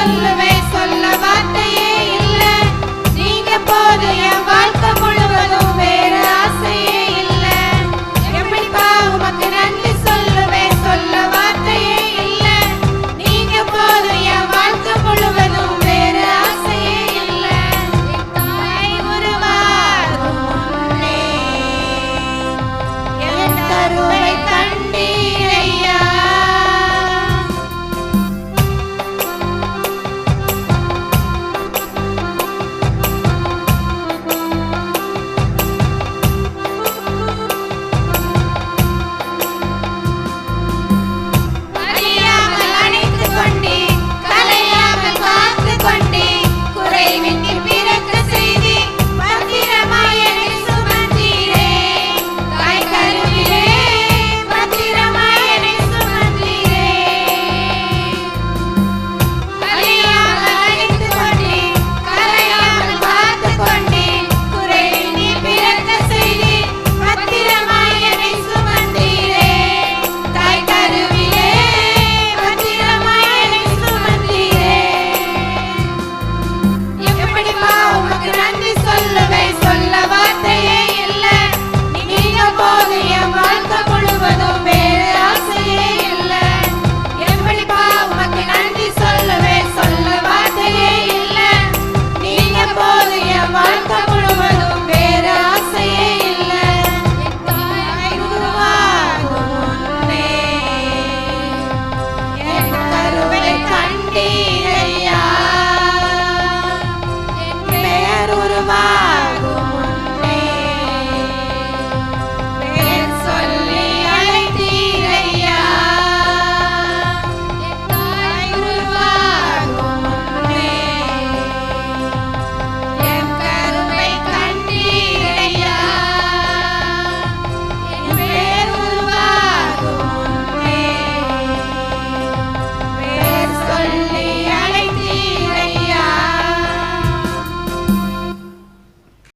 சொல்லுவே சொல்ல சொல்லுவே சொல்ல வார்த்தையே